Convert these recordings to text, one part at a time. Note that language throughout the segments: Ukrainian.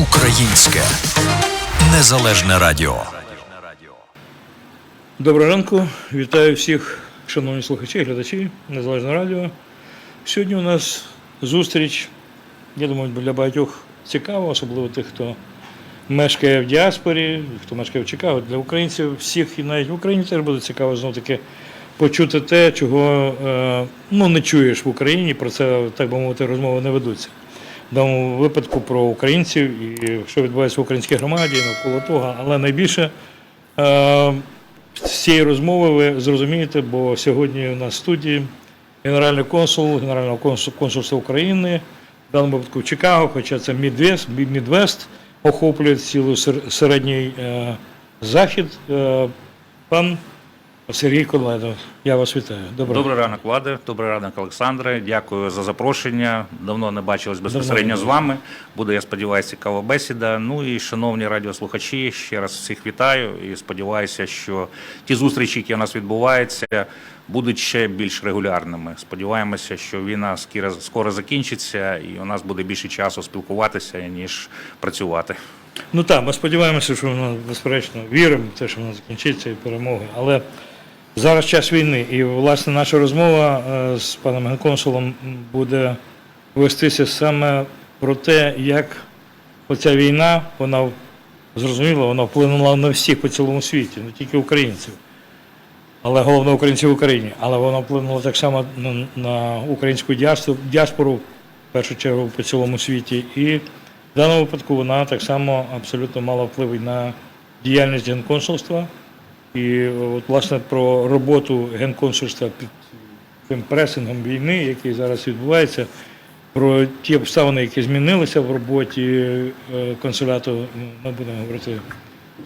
Українське незалежне радіо. Доброго ранку, вітаю всіх, шановні слухачі, глядачі Незалежного радіо. Сьогодні у нас зустріч, я думаю, для багатьох цікаво, особливо тих, хто мешкає в діаспорі, хто мешкає в Чикаго. Для українців всіх і навіть в Україні теж буде цікаво знов таки почути те, чого е, ну, не чуєш в Україні, про це, так би мовити, розмови не ведуться. В даному випадку про українців і що відбувається в українській громаді, навколо того, але найбільше. Е, з цієї розмови ви зрозумієте, бо сьогодні у нас в студії генеральний консул Генерального консул- консульства України, в даному випадку в Чикаго, хоча це Мідвест, Мідвест охоплює цілий середній е, захід. Е, пан Сергій Коледов, я вас вітаю. Доброго. Добрий ранок, Влади. Добрий ранок, Олександре. Дякую за запрошення. Давно не бачились безпосередньо Давно. з вами. Буде, я сподіваюся, цікава бесіда. Ну і шановні радіослухачі, ще раз всіх вітаю і сподіваюся, що ті зустрічі, які у нас відбуваються, будуть ще більш регулярними. Сподіваємося, що війна скоро, скоро закінчиться, і у нас буде більше часу спілкуватися ніж працювати. Ну так, ми сподіваємося, що воно безперечно віримо в те, що воно закінчиться і перемоги. Але зараз час війни, і власне наша розмова е, з паном генконсулом буде вестися саме про те, як оця війна, вона зрозуміло, вона вплинула на всіх по цілому світі, не тільки українців. Але головне українців в Україні. Але вона вплинула так само на, українську діаспору, в першу чергу по цілому світі. І в даному випадку вона так само абсолютно мала вплив на діяльність генконсульства. І от, власне, про роботу генконсульства під тим пресингом війни, який зараз відбувається, про ті обставини, які змінилися в роботі е, консуляту, ми будемо говорити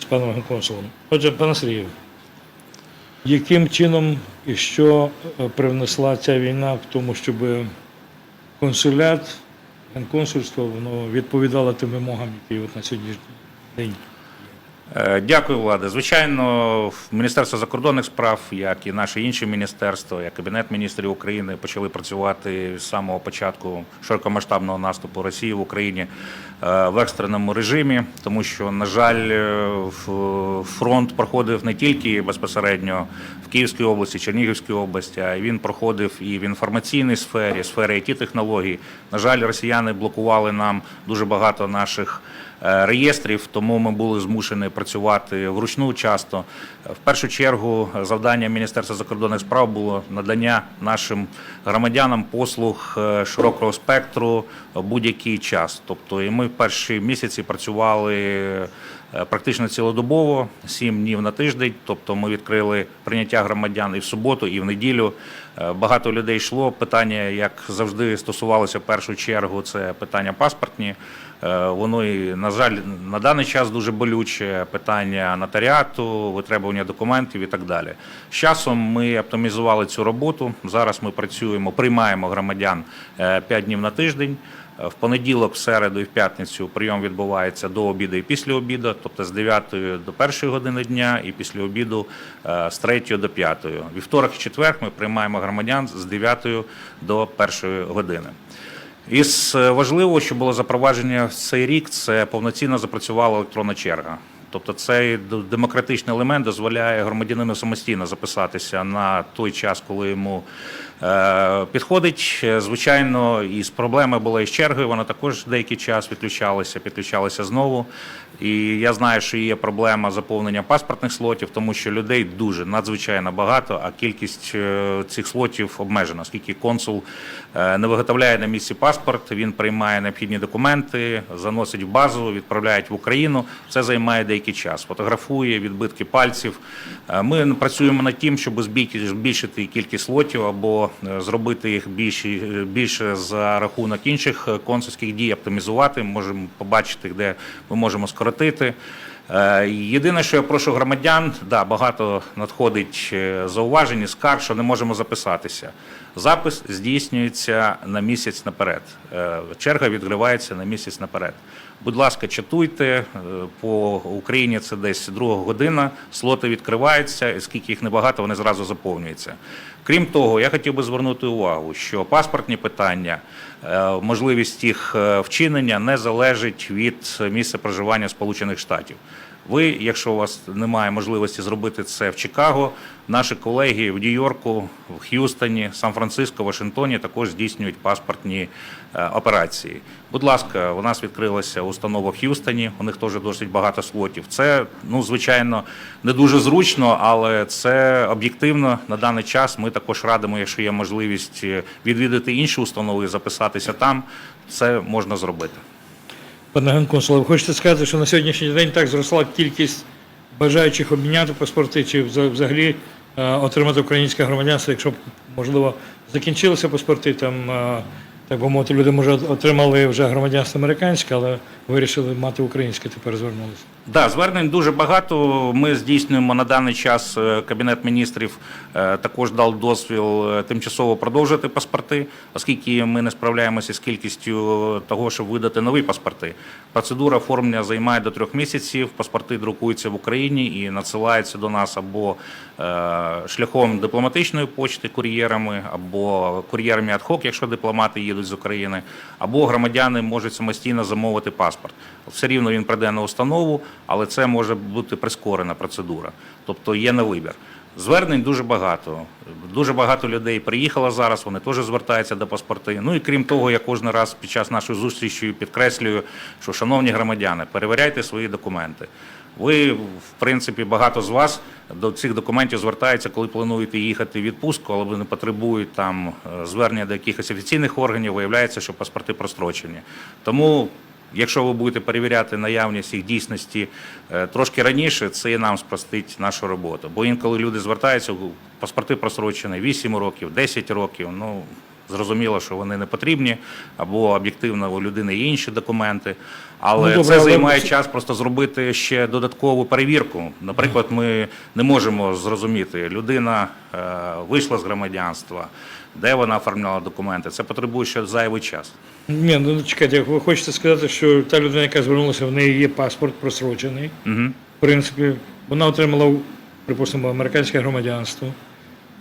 з паном генконсулом. Отже, пане Сергію, яким чином і що е, привнесла ця війна в тому, щоб консулят, генконсульство воно відповідало тим вимогам, які от на сьогоднішній день? Е, Дякую, Влада. Звичайно, Міністерство закордонних справ, як і наші інші міністерства, як Кабінет міністрів України, почали працювати з самого початку широкомасштабного наступу Росії в Україні в екстреному режимі, тому що, на жаль, е, фронт проходив не тільки безпосередньо в Київській області, Чернігівській області, а він проходив і в інформаційній сфері, сфері it технологій. На жаль, росіяни блокували нам дуже багато наших е, реєстрів, тому ми були змушені працювати вручну часто. Е, В першу чергу завдання Міністерства закордонних справ було надання нашим громадянам послуг е, широкого спектру будь-який час. Тобто, і ми в перші місяці працювали е, практично цілодобово, сім днів на тиждень. Тобто, ми відкрили прийняття громадян і в суботу, і в неділю. Е, Багато людей йшло. Питання, як завжди, стосувалося в першу чергу, це питання паспортні. Е, Воно і на жаль на даний час дуже болюче питання нотаріату, витребування документів і так далі. З часом ми оптимізували цю роботу. Зараз ми працюємо, приймаємо громадян 5 днів на тиждень. Е, В понеділок, в середу і в п'ятницю прийом відбувається до обіду і після обіду, тобто з 9 до 1 години дня і після обіду е, з 3 до 5. Вівторок і четвер ми приймаємо громадян з 9 до 1 години. Із е, важливого, що було запровадження в цей рік, це повноцінно запрацювала електронна черга. Тобто цей демократичний елемент дозволяє громадянину самостійно записатися на той час, коли йому підходить. Е, Звичайно, із проблеми була із чергою. Вона також деякий час відключалася, підключалася знову. І я знаю, що є проблема заповнення паспортних слотів, тому що людей дуже надзвичайно багато, а кількість е, цих слотів обмежена, оскільки консул е, не виготовляє на місці паспорт, він приймає необхідні документи, заносить в базу, відправляють в Україну. Це займає деякий час. Фотографує відбитки пальців. Е, Ми працюємо над тим, щоб збільшити кількість слотів або е, зробити їх більше, більше за рахунок інших е, консульських дій, оптимізувати. Можемо побачити, де ми можемо скоротити. Е, Єдине, що я прошу громадян, да, багато надходить е, зауважень, і скарг, що не можемо записатися. Запис здійснюється на місяць наперед. Е, Черга відкривається на місяць наперед. Будь ласка, чатуйте е, по Україні. Це десь друга година. Слоти відкриваються, скільки їх небагато, вони зразу заповнюються. Крім того, я хотів би звернути увагу, що паспортні питання, е, можливість їх е, вчинення не залежить від місця проживання Сполучених Штатів. Ви, якщо у вас немає можливості зробити це в Чикаго, наші колеги в Нью-Йорку, в Х'юстоні, Сан-Франциско, Вашингтоні також здійснюють паспортні операції. Будь ласка, у нас відкрилася установа в Х'юстоні, у них теж досить багато слотів. Це, ну, звичайно, не дуже зручно, але це об'єктивно на даний час. Ми також радимо, якщо є можливість е, відвідати інші установи і записатися там, це можна зробити. Пане генконсуле, ви хочете сказати, що на сьогоднішній день так зросла кількість бажаючих обміняти паспорти чи взагалі е, отримати українське громадянство, якщо можливо, закінчилися паспорти, там, е, так би мовити, люди, може, отримали вже громадянство американське, але вирішили мати українське, тепер звернулися. Да, звернень дуже багато. Ми здійснюємо на даний час. е, Кабінет міністрів е, також дав дозвіл е, тимчасово продовжити паспорти, оскільки ми не справляємося з кількістю того, щоб видати нові паспорти. Процедура оформлення займає до трьох місяців. Паспорти друкуються в Україні і надсилаються до нас або е, шляхом дипломатичної почти кур'єрами, або кур'єрами адхок, якщо дипломати їдуть з України, або громадяни можуть самостійно замовити паспорт. Все рівно він прийде на установу, але це може бути прискорена процедура. Тобто є на вибір. Звернень дуже багато. Дуже багато людей приїхало зараз, вони теж звертаються до паспорти. Ну і крім того, я кожен раз під час нашої зустрічі підкреслюю, що, шановні громадяни, перевіряйте свої документи. Ви, в принципі, багато з вас до цих документів звертаються, коли плануєте їхати в відпустку, але вони потребують там е, звернення до якихось офіційних органів, виявляється, що паспорти прострочені. Тому Якщо ви будете перевіряти наявність їх дійсності е, трошки раніше, це і нам спростить нашу роботу. Бо інколи люди звертаються, паспорти просрочені 8 років, 10 років. Ну зрозуміло, що вони не потрібні, або об'єктивно у людини є інші документи. Але Ну, добре, це займає всі- час просто зробити ще додаткову перевірку. Наприклад, ми не можемо зрозуміти, людина е, вийшла з громадянства, де вона оформляла документи. Це потребує ще зайвий час. Ні, ну чекайте, ви хочете сказати, що та людина, яка звернулася, в неї є паспорт просрочений. Угу. В принципі, вона отримала, припустимо, американське громадянство.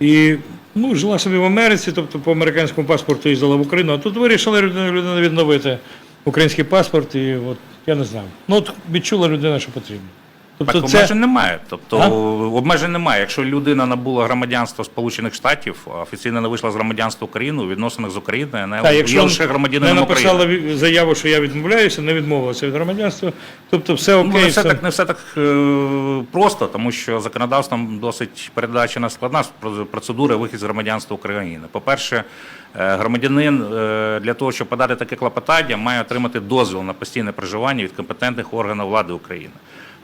І ну, жила собі в Америці, тобто по американському паспорту їздила в Україну, а тут вирішила людина, людина відновити український паспорт, і от я не знаю. Ну, от відчула людина, що потрібно. Тобто Так, це обмежень немає. Тобто А? обмежень немає. Якщо людина набула громадянство Сполучених Штатів, офіційно не вийшла з громадянства України у відносинах з Україною, не та, є якщо лише не громадянином написала України. ві- заяву, що я відмовляюся, не відмовилася від громадянства, тобто все окей. Ну, не все так не все так е, просто, тому що законодавством досить передбачена складна процедура вихід з громадянства України. По-перше, е, громадянин е, для того, щоб подати таке клопотання, має отримати дозвіл на постійне проживання від компетентних органів влади України.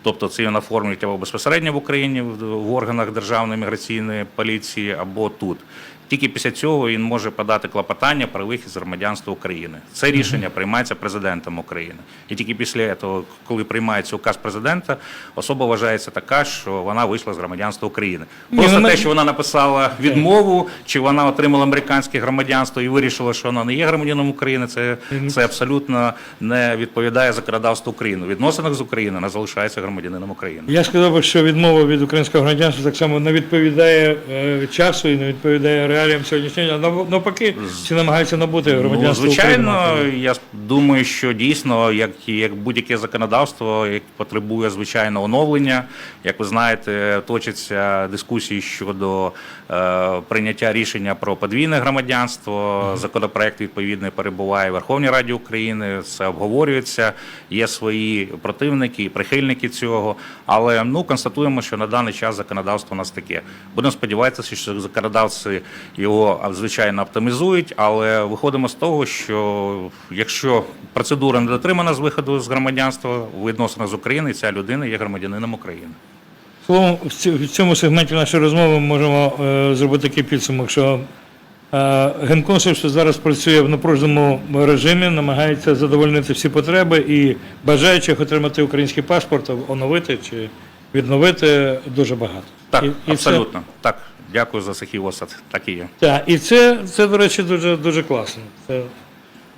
Тобто це він оформлюють або безпосередньо в Україні в органах Державної міграційної поліції, або тут. Тільки після цього він може подати клопотання про вихід з громадянства України. Це рішення приймається президентом України. І тільки після того, коли приймається указ президента, особа вважається така, що вона вийшла з громадянства України. Просто ну, те, що вона написала відмову, чи вона отримала американське громадянство і вирішила, що вона не є громадянином України, це, це абсолютно не відповідає законодавству України. Відносинах з Україною вона залишається громадянином України. Я сказав що відмова від українського громадянства так само не відповідає е, часу і не відповідає реаліям сьогоднішнього дня. Навпаки, всі намагаються набути Ну, звичайно, України. я думаю, що дійсно, як, як будь-яке законодавство, як потребує звичайно оновлення. Як ви знаєте, точаться дискусії щодо прийняття рішення про подвійне громадянство. Законопроект відповідний перебуває в Верховній Раді України. Це обговорюється. Є свої противники і прихильники цього. Але ну констатуємо, що на даний час законодавство у нас таке. Будемо сподіватися, що законодавці його звичайно оптимізують, але виходимо з того, що якщо процедура не дотримана з виходу з громадянства у відносинах з України, ця людина є громадянином України. Словом, в цьому сегменті нашої розмови ми можемо е, зробити такий підсумок, що е, генконсульство зараз працює в напруженому режимі, намагається задовольнити всі потреби і бажаючих отримати український паспорт, оновити чи відновити дуже багато. Так, І- і це- абсолютно. Так, дякую за сухий осад. Так і є. Так, і це, це, до речі, дуже, дуже класно. Це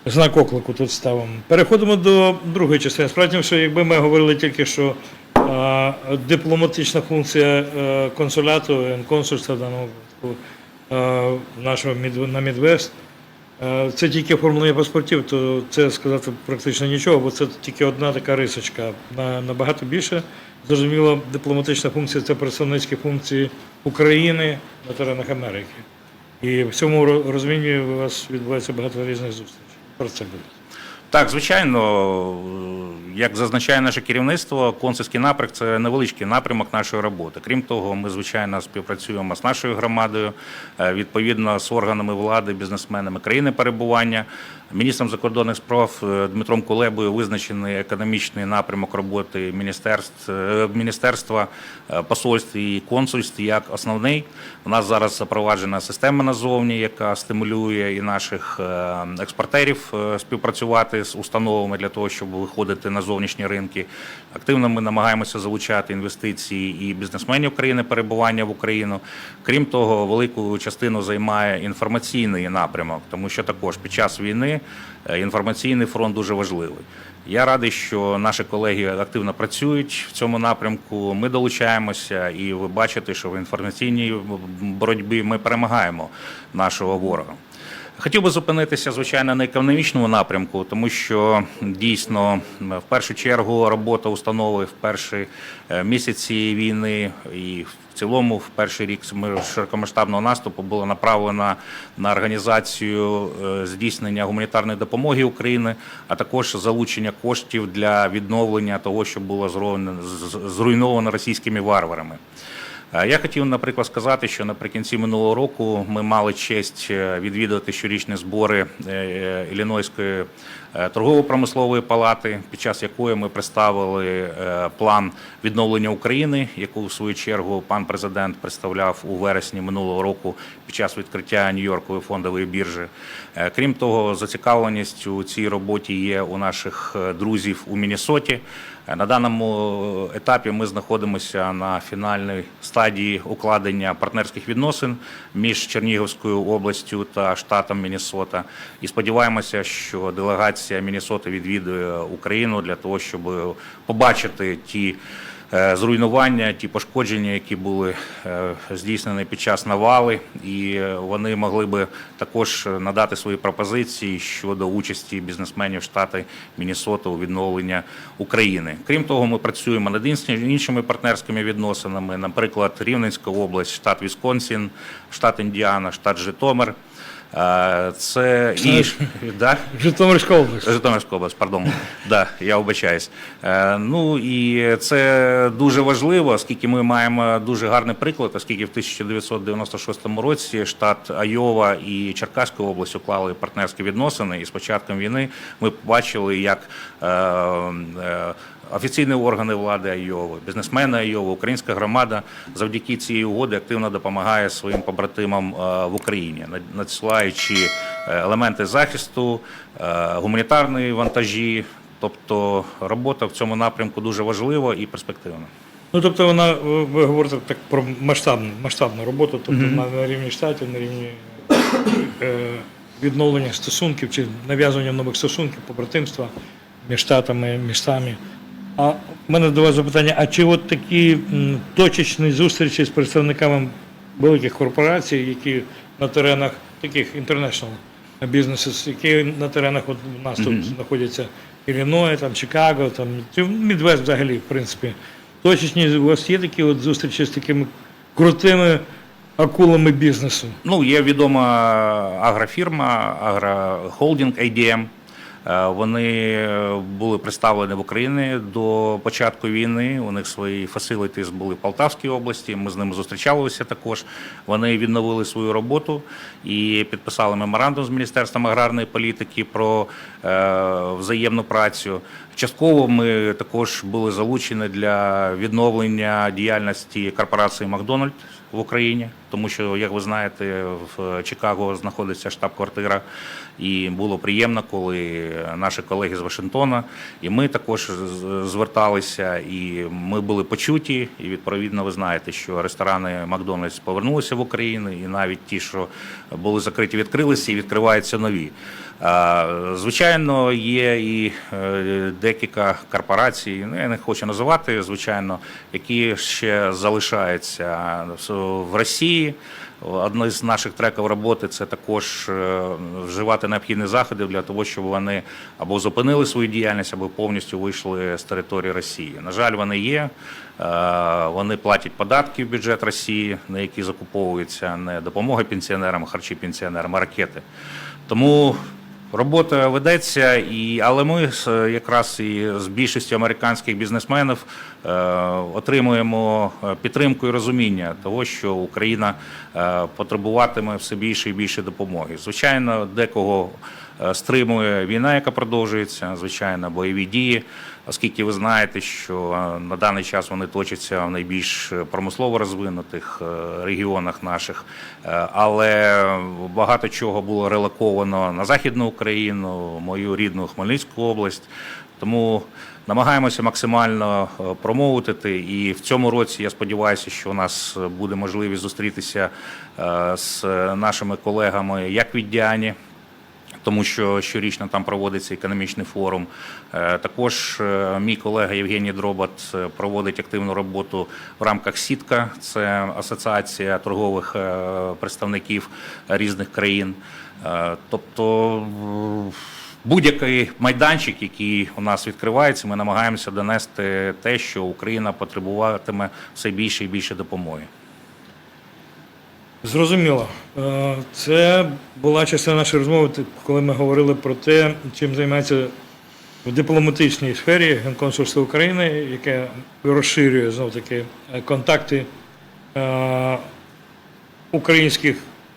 знак оклику тут ставимо. Переходимо до другої частини. Справді, що якби ми говорили тільки, що дипломатична функція е, консуляту, консульства в даному випадку е, нашого на Мідвест. Е, Це тільки оформлення паспортів, то це сказати практично нічого, бо це тільки одна така рисочка. Набагато більше зрозуміло, дипломатична функція це представницькі функції України на теренах Америки. І в цьому розумінні у вас відбувається багато різних зустрічей. Про це буде. Так, звичайно, е, як зазначає наше керівництво, консульський напрямок це невеличкий напрямок нашої роботи. Крім того, ми звичайно співпрацюємо з нашою громадою, е, відповідно з органами влади, бізнесменами країни перебування. Міністром закордонних справ е, Дмитром Кулебою визначений економічний напрямок роботи міністерств, е, міністерства, е, посольств і консульств як основний. У нас зараз запроваджена система назовні, яка стимулює і наших експортерів співпрацювати з установами для того, щоб виходити на зовнішні ринки. Активно ми намагаємося залучати інвестиції і бізнесменів країни перебування в Україну. Крім того, велику частину займає інформаційний напрямок, тому що також під час війни інформаційний фронт дуже важливий. Я радий, що наші колеги активно працюють в цьому напрямку. Ми долучаємося, і ви бачите, що в інформаційній боротьбі ми перемагаємо нашого ворога. Хотів би зупинитися, звичайно, на економічному напрямку, тому що дійсно в першу чергу робота установи в перші е, місяці війни і в цілому в перший рік широкомасштабного наступу була направлена на організацію е, здійснення гуманітарної допомоги України, а також залучення коштів для відновлення того, що було зруйновано- зруйновано російськими варварами. Е, Я хотів, наприклад, сказати, що наприкінці минулого року ми мали честь відвідувати відвідати щорічні збори е, е, Іллінойської е, торгово-промислової палати, під час якої ми представили е, план відновлення України, яку в свою чергу пан президент представляв у вересні минулого року під час відкриття Нью-Йоркової фондової біржі. Е, Крім того, зацікавленість у цій роботі є у наших е, друзів у Міннесоті. Е, На даному етапі ми знаходимося на фінальній стадії укладення партнерських відносин між Чернігівською областю та штатом Міннесота. І сподіваємося, що делегація Міннесоти відвідує Україну для того, щоб побачити ті. е, Зруйнування, ті пошкодження, які були е, здійснені під час навали, і е, вони могли би також надати свої пропозиції щодо участі бізнесменів штати Міннесота у відновленні України. Крім того, ми працюємо над іншими партнерськими відносинами, наприклад, Рівненська область, штат Вісконсін, штат Індіана, штат Житомир. Це і да? Житомирська область. Житомирська область, пардон. Да, я вибачаюсь. Е, Ну і це дуже важливо, оскільки ми маємо дуже гарний приклад, оскільки в 1996 році штат Айова і Черкаська область уклали партнерські відносини, і з початком війни ми побачили, як е, е, офіційні органи влади Айови, бізнесмени Айови, українська громада завдяки цій угоді активно допомагає своїм побратимам е, в Україні, над- надсилаючи е, елементи захисту, е, гуманітарні вантажі. Тобто робота в цьому напрямку дуже важлива і перспективна. Ну, тобто вона, ви говорите так про масштабну, масштабну роботу, тобто на, на рівні штатів, на рівні е, відновлення стосунків чи нав'язування нових стосунків, побратимства між штатами, містами. А в мене до вас запитання: а чи от такі м, точечні зустрічі з представниками великих корпорацій, які на теренах таких international бізнесів, які на теренах от у нас тут знаходяться Ілліной, там Чикаго, там чи Мідвест взагалі, в принципі. Точечні у вас є такі от зустрічі з такими крутими акулами бізнесу. Ну, є відома агрофірма, агрохолдинг ADM. Е, Вони були представлені в Україні до початку війни. У них свої фасилітіс були в Полтавській області. Ми з ними зустрічалися також. Вони відновили свою роботу і підписали меморандум з Міністерством аграрної політики про е, взаємну працю. Частково ми також були залучені для відновлення діяльності корпорації Макдональд в Україні, тому що, як ви знаєте, в Чикаго знаходиться штаб-квартира, і було приємно, коли наші колеги з Вашингтона, і ми також зверталися, і ми були почуті. І відповідно, ви знаєте, що ресторани Макдональдс повернулися в Україну, і навіть ті, що були закриті, відкрилися і відкриваються нові. Звичайно, є і е, декілька корпорацій, ну я не хочу називати, звичайно, які ще залишаються в Росії. Одне з наших треків роботи це також е, вживати необхідні заходи для того, щоб вони або зупинили свою діяльність, або повністю вийшли з території Росії. На жаль, вони є. Е, Вони платять податки в бюджет Росії, на які закуповуються не допомога пенсіонерам, харчі пенсіонерам, а ракети. Тому Робота ведеться, і, але ми з- якраз і з більшістю американських бізнесменів е, отримуємо е, підтримку і розуміння того, що Україна е, потребуватиме все більше і більше допомоги. Звичайно, декого е, стримує війна, яка продовжується, звичайно, бойові дії, оскільки ви знаєте, що е, на даний час вони точаться в найбільш промислово розвинутих е, регіонах наших, Е, але багато чого було релоковано на Західну Україну, мою рідну Хмельницьку область. Тому намагаємося максимально е, промовити. І в цьому році я сподіваюся, що у нас буде можливість зустрітися е, з нашими колегами як від Діані, тому що щорічно там проводиться економічний форум. Е, Також е, мій колега Євгеній Дробат е, проводить активну роботу в рамках Сітка, це асоціація торгових представників різних країн. Тобто будь-який майданчик, який у нас відкривається, ми намагаємося донести те, що Україна потребуватиме все більше і більше допомоги. Зрозуміло. Е, Це була частина нашої розмови, коли ми говорили про те, чим займається в дипломатичній сфері Генконсульство України, яке розширює знов таки е, контакти е, українських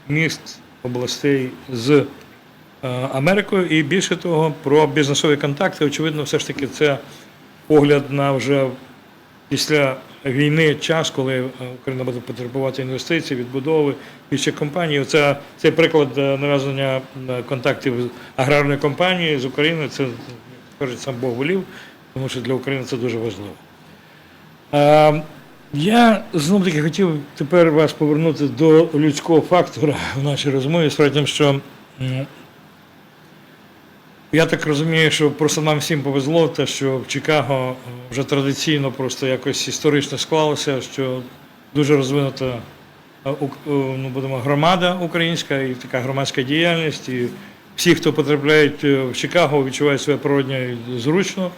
міст, областей з Америкою. І більше того, про бізнесові контакти, очевидно, все ж таки це погляд на вже після війни час, коли е, Україна буде потребувати інвестицій, відбудови більше компаній. Оце цей приклад е, нав'язання контактів з аграрною компанією з України. Це кажуть, сам Бог волів, тому що для України це дуже важливо. Е, Я знову таки хотів тепер вас повернути до людського фактора в нашій розмові. Справді, тим, що я так розумію, що просто нам всім повезло, те, що в Чикаго е, вже традиційно просто якось історично склалося, що дуже розвинута е, е, ну, будемо, громада українська і така громадська діяльність. І всі, хто потрапляють в Чикаго, відчувають себе природньо і зручно.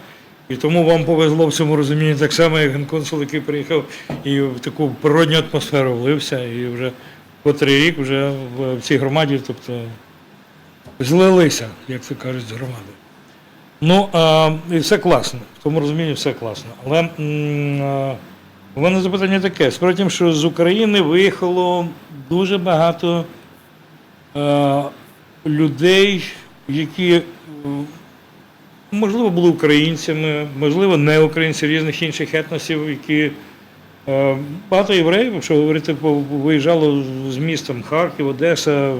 І тому вам повезло в цьому розумінні так само, як генконсул, який приїхав і в таку природню атмосферу влився, і вже котрий рік вже в цій громаді, тобто злилися, як це кажуть, з громади. Ну, а, і все класно. В тому розумінні все класно. Але а, у мене запитання таке. Справді, тим, що з України виїхало дуже багато а, людей, які, е, можливо, були українцями, можливо, не українці різних інших етносів, які Багато євреїв, якщо говорити, виїжджало з містом Харків, Одеса,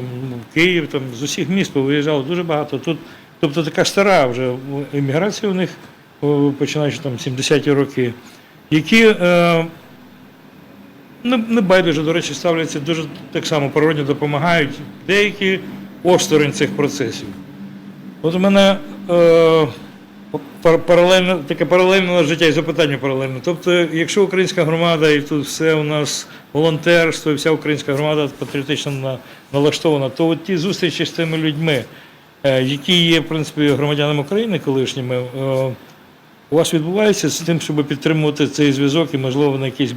Київ, там, з усіх міст виїжджало дуже багато. Тут, тобто така стара вже еміграція у них, починаючи там 70-ті роки, які е, не, байдуже, до речі, ставляться дуже так само природно допомагають деякі осторонь цих процесів. От у мене е, паралельно, таке паралельне життя і запитання паралельно. Тобто, якщо українська громада і тут все у нас волонтерство, і вся українська громада патріотично на- налаштована, то от ті зустрічі з тими людьми, е, які є, в принципі, громадянами України колишніми, е, у вас відбувається з тим, щоб підтримувати цей зв'язок і, можливо, на якийсь,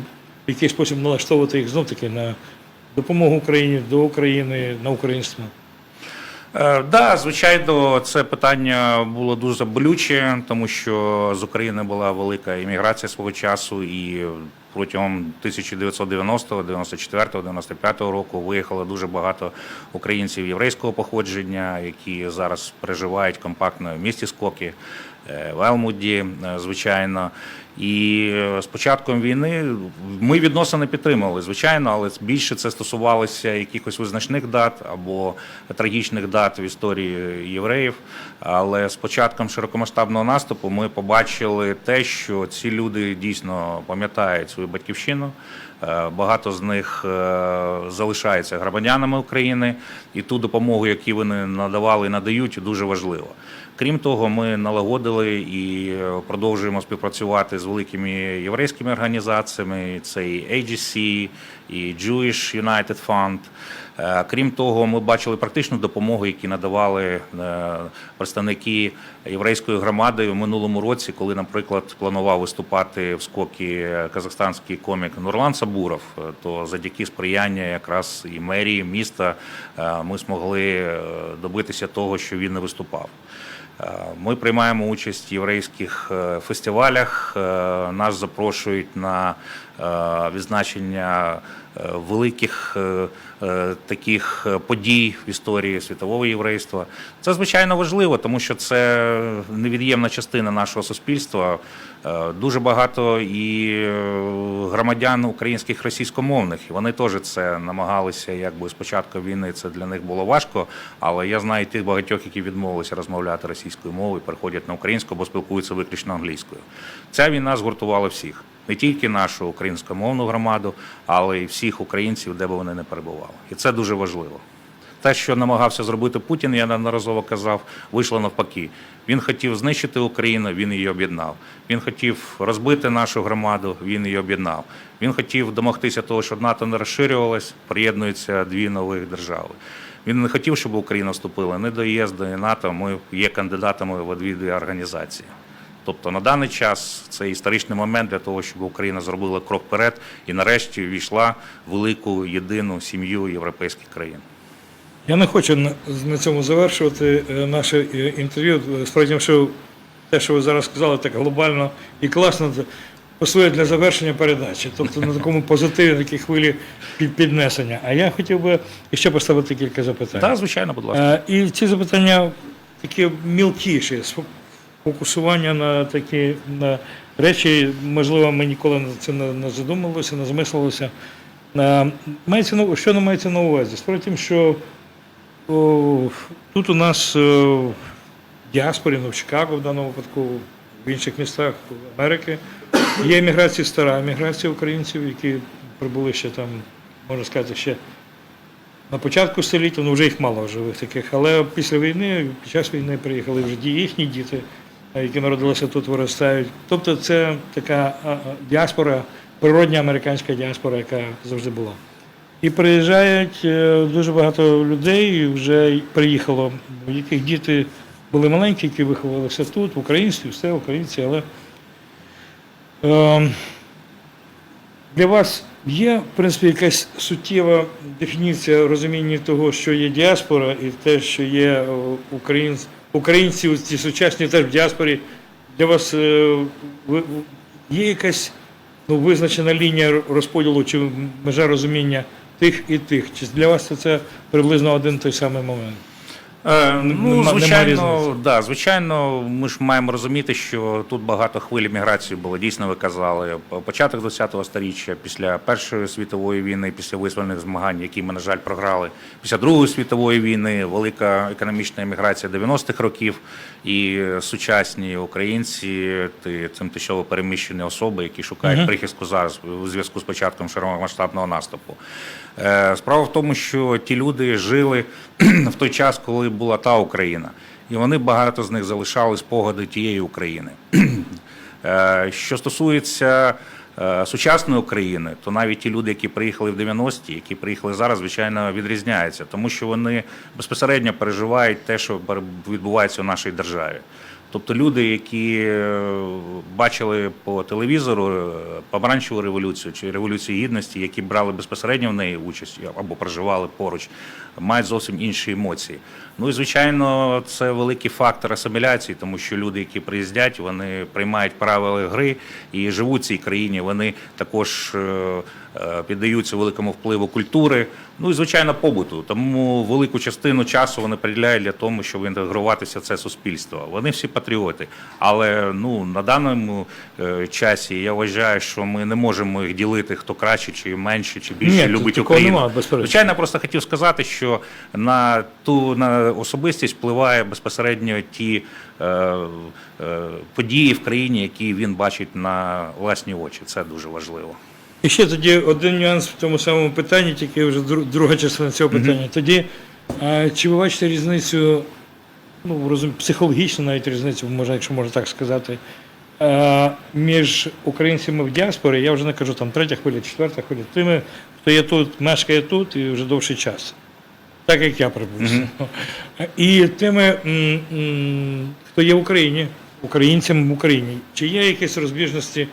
якийсь спосіб налаштовувати їх знов таки на допомогу Україні, до України, на українство. Так, да, звичайно, це питання було дуже болюче, тому що з України була велика імміграція свого часу, і протягом 1990, 94, 95 року виїхало дуже багато українців єврейського походження, які зараз переживають компактно в місті Скокі, е, в Елмуді, е, звичайно. І е, з початком війни ми відносини підтримували, звичайно, але більше це стосувалося якихось визначних дат або трагічних дат в історії євреїв. Але з початком широкомасштабного наступу ми побачили те, що ці люди дійсно пам'ятають свою батьківщину. Е, Багато з них е, залишаються громадянами України, і ту допомогу, яку вони надавали і надають, дуже важливо. Крім того, ми налагодили і е, продовжуємо співпрацювати з великими єврейськими організаціями. Це і AGC, і Jewish United Fund. Е, Крім того, ми бачили практичну допомогу, які надавали е, представники єврейської громади в минулому році, коли, наприклад, планував виступати в скокі казахстанський комік Нурлан Сабуров, то завдяки сприяння якраз і мерії міста ми змогли добитися того, що він не виступав. Е, Ми приймаємо участь в єврейських е, фестивалях. Е, Нас запрошують на відзначення великих таких подій в історії світового єврейства. Це звичайно важливо, тому що це невід'ємна частина нашого суспільства. Е, Дуже багато і е, громадян українських російськомовних, вони теж це намагалися, якби з початку війни це для них було важко. Але я знаю тих багатьох, які відмовилися розмовляти російською мовою, переходять на українську або спілкуються виключно англійською. Ця війна згуртувала всіх, не тільки нашу українськомовну громаду, але й всіх українців, де б вони не перебували. І це дуже важливо. Те, що намагався зробити Путін, я неодноразово казав, вийшло навпаки. Він хотів знищити Україну, він її об'єднав. Він хотів розбити нашу громаду, він її об'єднав. Він хотів домогтися того, щоб НАТО не розширювалось, приєднуються дві нових держави. Він не хотів, щоб Україна вступила не до ЄС, до НАТО. Ми є кандидатами в обидві організації. Тобто на даний час це історичний момент для того, щоб Україна зробила крок вперед і нарешті війшла в велику єдину сім'ю європейських країн. Я не хочу на- цьому завершувати е, наше е, інтерв'ю. Справді, що те, що ви зараз сказали, так глобально і класно, це послує для завершення передачі, тобто на такому позитиві, на такій хвилі під- піднесення. А я хотів би ще поставити кілька запитань. Так, звичайно, будь ласка. Е, І ці запитання такі мілкіші, фокусування на такі на речі, можливо, ми ніколи на це не, задумувалися, не замислилися. Мається, на- що не мається на увазі? Справа в що тут у нас е, в діаспорі, ну, в Чикаго в даному випадку, в інших містах Америки, є еміграція стара, еміграція українців, які прибули ще там, можна сказати, ще на початку століття, ну вже їх мало живих таких, але після війни, під час війни приїхали вже їхні діти, які народилися тут, виростають. Тобто це така діаспора, природня американська діаспора, яка завжди була. І приїжджають е, дуже багато людей, вже приїхало, у яких діти були маленькі, які виховувалися тут, в українці, все українці, але е, для вас є, в принципі, якась суттєва дефініція розуміння того, що є діаспора, і те, що є українці, українці ці сучасні теж в діаспорі. Для вас е, є якась ну, визначена лінія розподілу чи межа розуміння тих і тих? Чи для вас це, приблизно один той самий момент? Е, ну, звичайно, да, звичайно, ми ж маємо розуміти, що тут багато хвиль міграції було. Дійсно, ви казали. Початок ХХ століття, після Першої світової війни, після визвольних змагань, які ми, на жаль, програли, після Другої світової війни, велика економічна еміграція 90-х років, і сучасні українці, ти цим тимчасово переміщені особи, які шукають Мгм. прихистку зараз у зв'язку з початком широкомасштабного наступу. Е, Справа в тому, що ті люди жили в той час, коли була та Україна, і вони багато з них залишали спогади тієї України. Е, Що стосується е, сучасної України, то навіть ті люди, які приїхали в 90-ті, які приїхали зараз, звичайно, відрізняються, тому що вони безпосередньо переживають те, що відбувається у нашій державі. Тобто люди, які е, бачили по телевізору помаранчеву революцію чи революцію гідності, які брали безпосередньо в неї участь або проживали поруч, мають зовсім інші емоції. Ну і звичайно, це великий фактор асиміляції, тому що люди, які приїздять, вони приймають правила гри і живуть в цій країні. Вони також е, е, піддаються великому впливу культури, ну і звичайно побуту. Тому велику частину часу вони приділяють для того, щоб інтегруватися в це суспільство. Вони всі патріоти. Але ну на даному е, часі я вважаю, що ми не можемо їх ділити, хто краще чи менше, чи більше Ні, любить Україну. нема. Звичайно, просто хотів сказати, що на ту на особистість впливає безпосередньо ті е, е, події в країні, які він бачить на власні очі. Це дуже важливо. І ще тоді один нюанс в тому самому питанні, тільки вже друга частина цього питання. Тоді, а, чи ви бачите різницю ну, розум, психологічну навіть різницю, можна, якщо можна так сказати, е, між українцями в діаспорі, я вже не кажу там третя хвиля, четверта хвиля, тими, хто є тут, мешкає тут і вже довший час. Так як я припустимо. І тими, хто є в Україні, українцями в Україні. Чи є якісь розбіжності?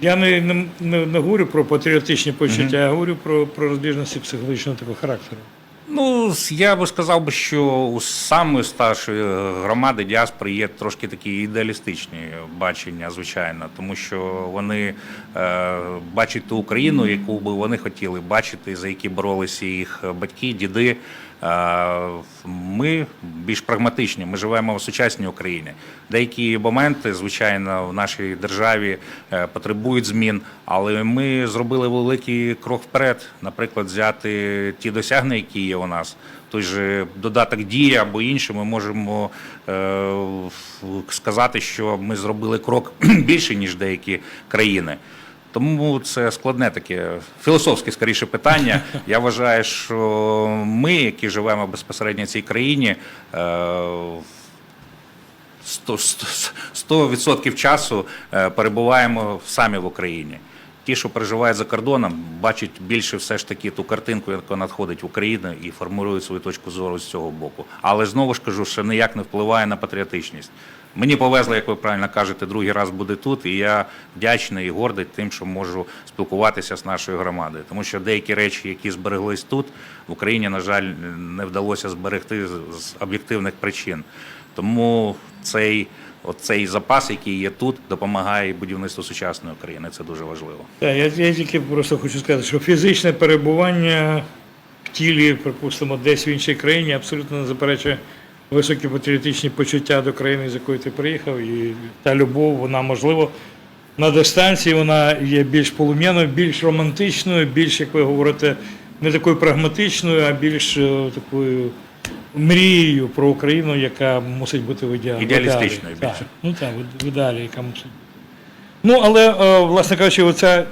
Я не, не, не, не говорю про патріотичні почуття, я говорю про, про розбіжності психологічного такого характеру. Ну, я би сказав би, що у самої старшої громади діаспори є трошки такі ідеалістичні бачення, звичайно, тому що вони е, бачать ту Україну, яку би вони хотіли бачити, за які боролися їх батьки, діди. Е, Ми більш прагматичні, ми живемо в сучасній Україні. Деякі моменти, звичайно, в нашій державі е, потребують змін, але ми зробили великий крок вперед. Наприклад, взяти ті досягнення, які є у нас. Той же додаток дії або інше, ми можемо е, сказати, що ми зробили крок більше, ніж деякі країни. Тому це складне таке філософське скоріше питання. Я вважаю, що ми, які живемо безпосередньо в цій країні, е, 100%, 100% часу е, перебуваємо самі в Україні. Ті, що переживають за кордоном, бачать більше все ж таки ту картинку, яка надходить в Україну, і формують свою точку зору з цього боку. Але знову ж кажу, що ніяк не впливає на патріотичність. Мені повезло, як ви правильно кажете, другий раз буде тут, і я вдячний і гордий тим, що можу спілкуватися з нашою громадою. Тому що деякі речі, які збереглись тут, в Україні, на жаль, не вдалося зберегти з об'єктивних причин. Тому цей, оцей запас, який є тут, допомагає будівництву сучасної України. Це дуже важливо. Так, я, я тільки просто хочу сказати, що фізичне перебування в тілі, припустимо, десь в іншій країні абсолютно не заперечує високі патріотичні почуття до країни, з якої ти приїхав, і та любов, вона можливо. На дистанції вона є більш полум'яною, більш романтичною, більш, як ви говорите, не такою прагматичною, а більш е, такою мрією про Україну, яка мусить бути в ідеалі. Ідеалістичною більше. Так, ну так, в- в ідеалі, яка мусить. Ну, але, е, власне кажучи, оця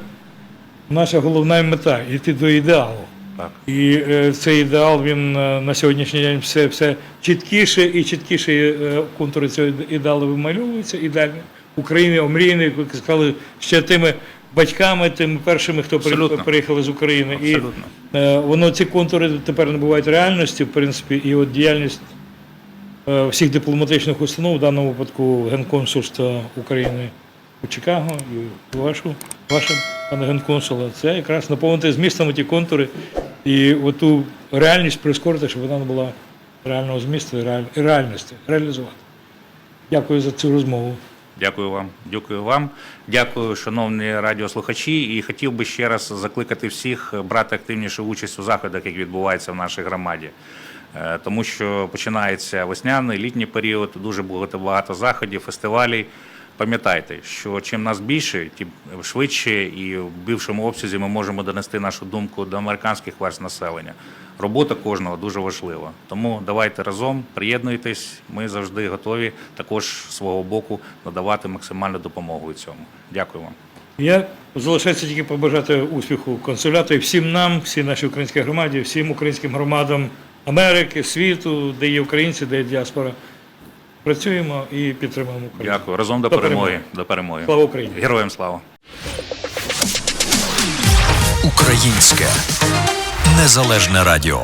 наша головна мета йти до ідеалу. Так. І е, цей ідеал він е, на сьогоднішній день все, все чіткіше і чіткіше е, контури цього ідеалу вимальовуються. Ідеально України омріяний, як ви сказали, ще тими батьками, тими першими, хто Абсолютно. приїхали з України. Абсолютно. І е, воно ці контури тепер набувають реальності, в принципі, і от діяльність всіх дипломатичних установ, в даному випадку Генконсульства України у Чикаго і вашу, ваше, пане генконсула, це якраз наповнити змістом ті контури і оту реальність прискорити, щоб вона була реального змісту і реальності реалізувати. Дякую за цю розмову. Дякую вам. Дякую вам. Дякую, шановні радіослухачі. І хотів би ще раз закликати всіх брати активнішу участь у заходах, які відбуваються в нашій громаді. Е, Тому що починається весняний, літній період, дуже багато багато заходів, фестивалів. Пам'ятайте, що чим нас більше, тим швидше і в більшому обсязі ми можемо донести нашу думку до американських верст населення. Робота кожного дуже важлива. Тому давайте разом приєднуйтесь. Ми завжди готові також свого боку надавати максимальну допомогу у цьому. Дякую вам. Я залишається тільки побажати успіху консуляту і всім нам, всій нашій українській громаді, всім українським громадам Америки, світу, де є українці, де є діаспора. Працюємо і підтримуємо Україну. Дякую. Разом до До перемоги. перемоги. До перемоги. Слава Україні! Героям слава! Українське незалежне радіо.